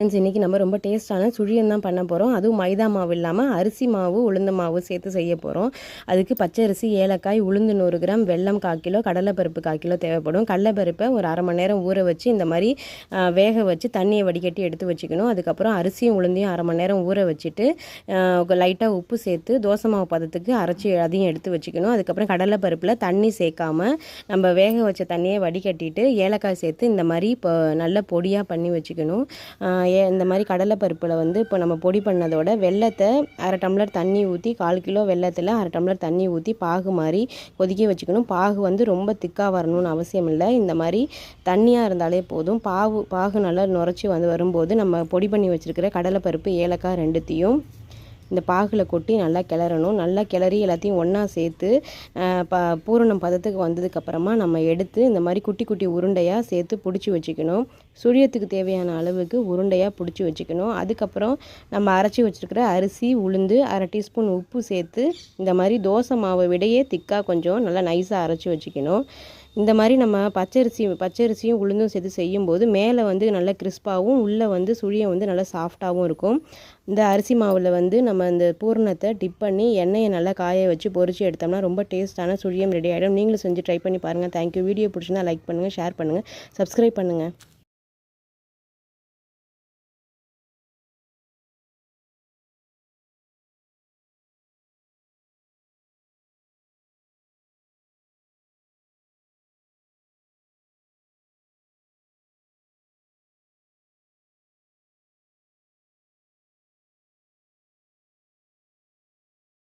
Friends இன்றைக்கி நம்ம ரொம்ப டேஸ்ட்டான சுழியம் தான் பண்ண போகிறோம் அதுவும் மைதா மாவு இல்லாமல் அரிசி மாவு உளுந்த மாவு சேர்த்து செய்ய போகிறோம் அதுக்கு பச்சை அரிசி ஏலக்காய் உளுந்து நூறு கிராம் வெல்லம் கால் கிலோ கடலைப்பருப்பு கால் கிலோ தேவைப்படும். கடலைப்பருப்பை ஒரு அரை மணி நேரம் ஊற வச்சு இந்த மாதிரி வேக வச்சு தண்ணியை வடிகட்டி எடுத்து வச்சுக்கணும். அதுக்கப்புறம் அரிசியும் உளுந்தையும் அரை மணி நேரம் ஊற வச்சுட்டு லைட்டாக உப்பு சேர்த்து தோசை மாவு பதத்துக்கு அரைச்சி அதையும் எடுத்து வச்சுக்கணும். அதுக்கப்புறம் கடலைப்பருப்பில் தண்ணி சேர்க்காமல் நம்ம வேக வச்ச தண்ணியை வடிகட்டிட்டு ஏலக்காய் சேர்த்து இந்த மாதிரி இப்போ நல்ல பொடியாக பண்ணி வச்சுக்கணும். ஏ இந்த மாதிரி கடலைப்பருப்பில் வந்து இப்போ நம்ம பொடி பண்ணதோட வெள்ளத்தை அரை டம்ளர் தண்ணி ஊற்றி கால் கிலோ வெள்ளத்தில் அரை டம்ளர் தண்ணி ஊற்றி பாகு மாதிரி கொதிக்க வச்சுக்கணும். பாகு வந்து ரொம்ப திக்காக வரணும்னு அவசியம் இல்லை. இந்த மாதிரி தண்ணியாக இருந்தாலே போதும். பாகு பாகு நல்லா நுரைச்சி வந்து வரும்போது நம்ம பொடி பண்ணி வச்சுருக்கிற கடலைப்பருப்பு ஏலக்காய் ரெண்டுத்தையும் இந்த பாகில் கொட்டி நல்லா கிளறணும். நல்லா கிளறி எல்லாத்தையும் ஒன்றா சேர்த்து ப பூரணம் பதத்துக்கு வந்ததுக்கப்புறமா நம்ம எடுத்து இந்த மாதிரி குட்டி குட்டி உருண்டையாக சேர்த்து பிடிச்சி வச்சுக்கணும். சுழியத்துக்கு தேவையான அளவுக்கு உருண்டையாக பிடிச்சி வச்சுக்கணும். அதுக்கப்புறம் நம்ம அரைச்சி வச்சுருக்கிற அரிசி உளுந்து அரை டீஸ்பூன் உப்பு சேர்த்து இந்த மாதிரி தோசை மாவை விடையே திக்காக கொஞ்சம் நல்லா நைஸாக அரைச்சி வச்சுக்கணும். இந்த மாதிரி நம்ம பச்சரிசி பச்சரிசியும் உளுந்தும் சேர்த்து செய்யும்போது மேலே வந்து நல்ல கிறிஸ்பாகவும் உள்ளே வந்து சுழியம் வந்து நல்லா சாஃப்டாகவும் இருக்கும். இந்த அரிசி மாவில் வந்து நம்ம இந்த பூரணத்தை டிப் பண்ணி எண்ணெயை நல்லா காய வச்சு பொறிச்சு எடுத்தோம்னா ரொம்ப டேஸ்ட்டான சுழியம் ரெடி ஆகிடும் நீங்களும் செஞ்சு ட்ரை பண்ணி பாருங்கள் தேங்க்யூ வீடியோ பிடிச்சிருந்தா லைக் பண்ணுங்கள் ஷேர் பண்ணுங்கள் சப்ஸ்கிரைப் பண்ணுங்கள்